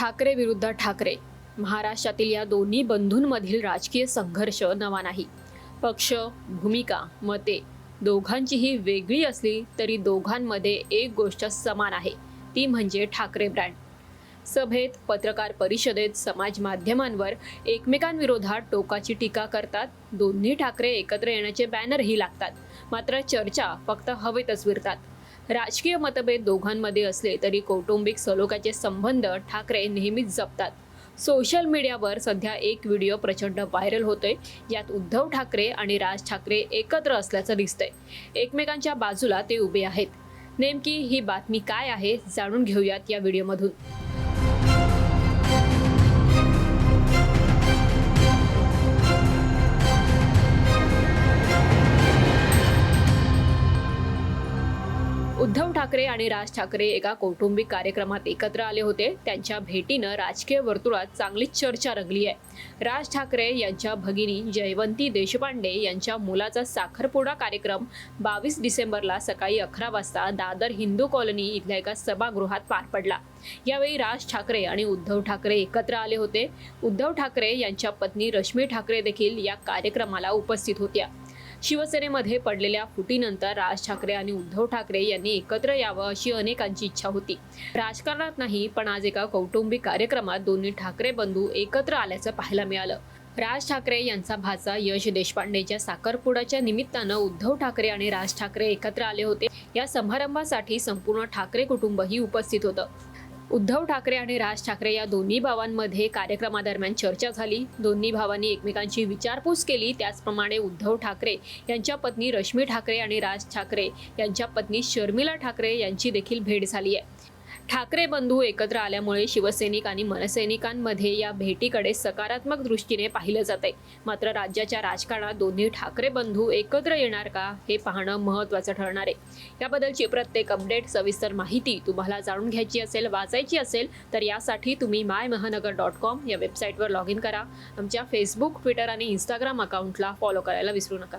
ठाकरे विरुद्ध ठाकरे. महाराष्ट्रातील या दोन्ही बंधूंमधील राजकीय संघर्ष नवा नाही. पक्ष भूमिका मते दोघांचीही वेगळी असली तरी दोघांमध्ये एक गोष्ट समान आहे. ती म्हणजे ठाकरे ब्रँड. सभेत पत्रकार परिषदेत समाज माध्यमांवर एकमेकांविरोधात टोकाची टीका करतात. दोन्ही ठाकरे एकत्र येण्याचे बॅनरही लागतात. मात्र चर्चा फक्त हवेतच विरतात. राजकीय मतभेद दोघांमध्ये असले तरी कौटुंबिक सलोख्याचे संबंध ठाकरे नेहमीच जपतात. सोशल मीडियावर सध्या एक व्हिडिओ प्रचंड व्हायरल होतोय. यात उद्धव ठाकरे आणि राज ठाकरे एकत्र असल्याचं दिसतंय. एकमेकांच्या बाजूला ते उभे आहेत. नेमकी ही बातमी काय आहे जाणून घेऊयात या व्हिडिओमधून. उद्धव ठाकरे आणि राज ठाकरे एका कौटुंबिक कार्यक्रमात एकत्र आले होते. त्यांच्या भेटीनं राजकीय वर्तुळात चांगलीच चर्चा रंगली आहे. राज ठाकरे यांच्या भगिनी जयवंती देशपांडे यांच्या मुलाचा साखरपुडा कार्यक्रम बावीस डिसेंबरला सकाळी अकरा वाजता दादर हिंदू कॉलनी इथल्या एका सभागृहात पार पडला. यावेळी राज ठाकरे आणि उद्धव ठाकरे एकत्र आले होते. उद्धव ठाकरे यांच्या पत्नी रश्मी ठाकरे देखील या कार्यक्रमाला उपस्थित होत्या. शिवसेनेमध्ये पडलेल्या फुटीनंतर राज ठाकरे आणि उद्धव ठाकरे यांनी एकत्र यावं अशी अनेकांची इच्छा होती. राजकारणात नाही पण आज एका कौटुंबिक कार्यक्रमात दोन्ही ठाकरे बंधू एकत्र आल्याचं पाहायला मिळालं. राज ठाकरे यांचा भाचा यश देशपांडेच्या साखरपुड्याच्या निमित्तानं उद्धव ठाकरे आणि राज ठाकरे एकत्र आले होते. या समारंभासाठी संपूर्ण ठाकरे कुटुंबही उपस्थित होतं. उद्धव ठाकरे आणि राज ठाकरे या दोन्ही भावांमध्ये कार्यक्रमादरम्यान चर्चा झाली. दोन्ही भावांनी एकमेकांची विचारपूस केली. त्याचप्रमाणे उद्धव ठाकरे यांच्या पत्नी रश्मी ठाकरे आणि राज ठाकरे यांच्या पत्नी शर्मिला ठाकरे यांची देखील भेट झाली आहे. ठाकरे बंधू एकत्र आल्यामुळे शिवसैनिक आणि मनसैनिकांमध्ये या भेटीकडे सकारात्मक दृष्टीने पाहिलं जाते मात्र राज्याच्या राजकारणात दोन्ही ठाकरे बंधू एकत्र येणार का हे पाहणं महत्त्वाचं ठरणार आहे. याबद्दलची प्रत्येक अपडेट सविस्तर माहिती तुम्हाला जाणून घ्यायची असेल वाचायची असेल तर यासाठी तुम्ही माय महानगर डॉट कॉम या वेबसाईटवर लॉग इन करा. आमच्या फेसबुक ट्विटर आणि इंस्टाग्राम अकाउंटला फॉलो करायला विसरू नका.